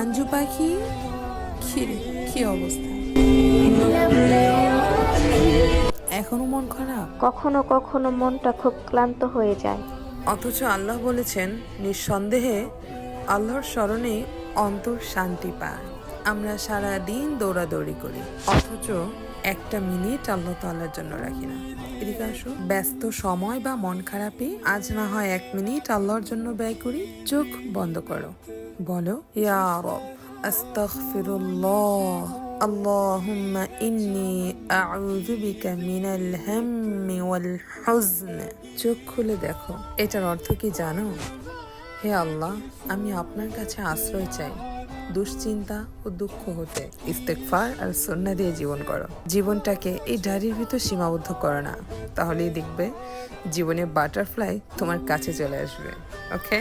পাঞ্জু পাখি? খিরে কি অবস্থা? এখনও মন খারাপ? কখনো কখনো মনটা খুব ক্লান্ত হয়ে যায়। অথচ আল্লাহ বলেছেন নিঃসন্দেহে আল্লাহর স্মরণে অন্তর শান্তি পায়। আমরা সারা দিন দৌড়াদৌড়ি করি অথচ একটা মিনিট আল্লাহ তাল্লার জন্য রাখি না এদিকে আসো ব্যস্ত সময় বা মন খারাপে আজ না হয় এক মিনিট আল্লাহর জন্য ব্যয় করি চোখ বন্ধ করো বলো ইয়া রব আস্তাগফিরুল্লাহ اللهم إني أعوذ بك من الهم والحزن চোখ খুলে দেখো এটার অর্থ কি জানো হে আল্লাহ আমি আপনার কাছে আশ্রয় চাই দুশ্চিন্তা ও দুঃখ হতে ইস্তেকফার আর সন্না দিয়ে জীবন করো। জীবনটাকে এই ডায়েরির ভিতর সীমাবদ্ধ করো না। তাহলেই দেখবে জীবনে বাটারফ্লাই তোমার কাছে চলে আসবে। ওকে